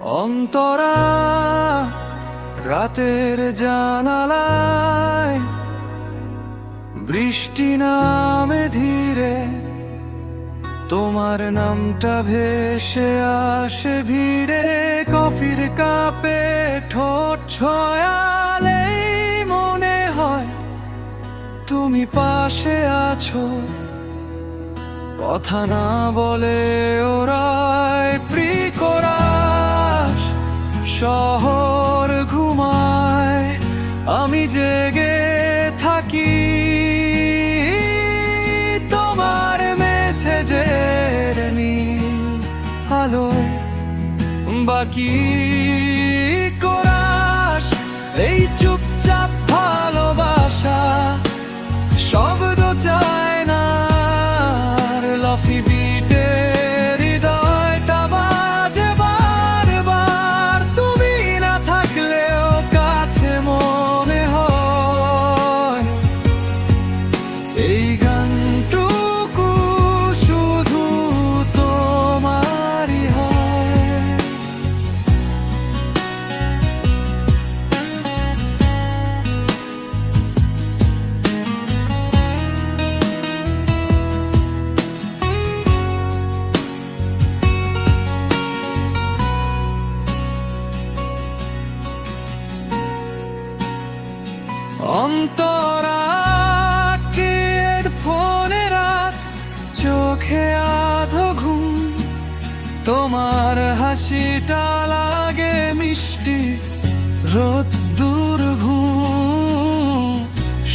অন্তরা রাতের জানালায়, বৃষ্টি নামে ধীরে তোমার নামটা ভেসে আসে ভিড়ে, কফির কাপে ঠোঁট ছয়ালেই মনে হয় তুমি পাশে আছো। কথা না বলে ওরাই প্রিকরাস শহর ঘুমায়, আমি জেগে থাকি। তোমার মেসেজের নীল আলোয় বাকি কোরাস, এই চুপচাপ ভালোবাসা শব্দ চায় না আর অন্তরাকে ফোনে রাত, চোখে আধো তোমার হাসিটা লাগে মিষ্টি, রোদ দূর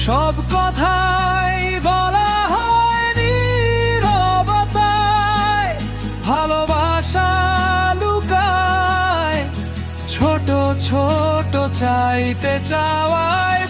সব কথাই বলা হয় নীরবতায়, ভালোবাসা লুকায়। ছোট ছোট চাইতে চাওয়ায়